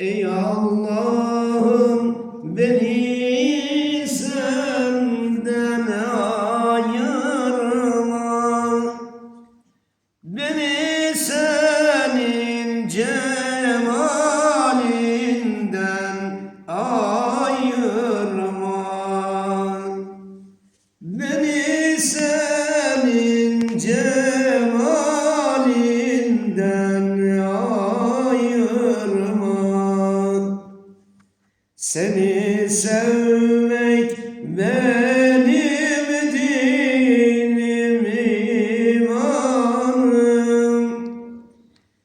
Ey Allah'ım beni senden ayırma. Beni senin cemalinden Seni sevmek benim dinim imanım.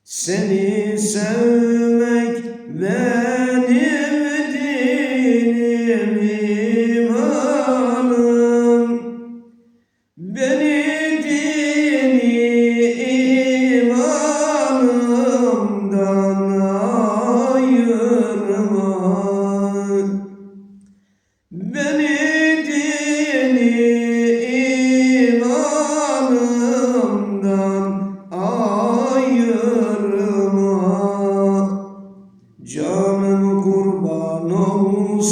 Seni sevmek benim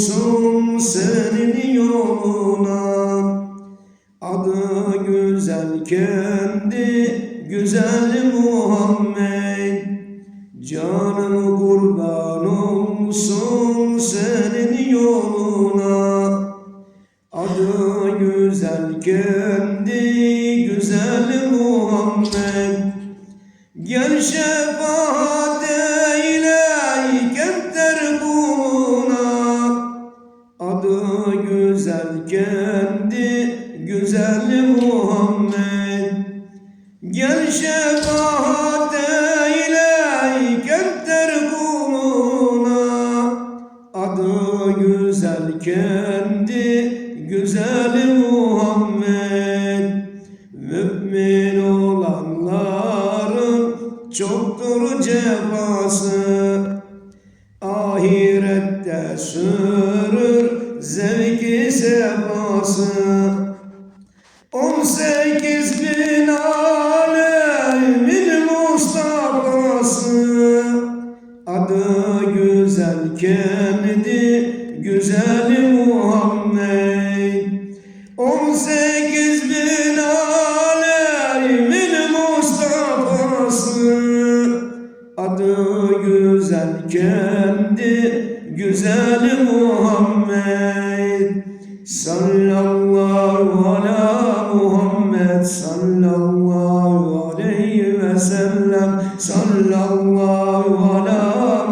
olsun senin yoluna. Adı güzel kendi güzel Muhammed. Canım kurban olsun senin yoluna. Adı güzel kendi güzel Muhammed. Gel şefaat Adı güzel kendi güzel Muhammed. Gel şefaat eyle kenter kuluna Adı güzel kendi güzel Muhammed. Mümin olanların çoktur cefası Ahirette sürür zevki sefası On sekiz bin alemin Mustafa'sı. Adı güzel kendi güzel Muhammed. On sekiz bin alemin Mustafa'sı. Adı güzel kendi güzel Muhammed Sallallahu ala Muhammed sallallahu aleyhi ve sellem Sallallahu ala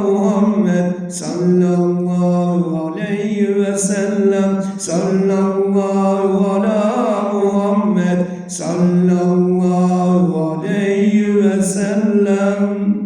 Muhammed sallallahu aleyhi ve sellem Sallallahu ala Muhammed sallallahu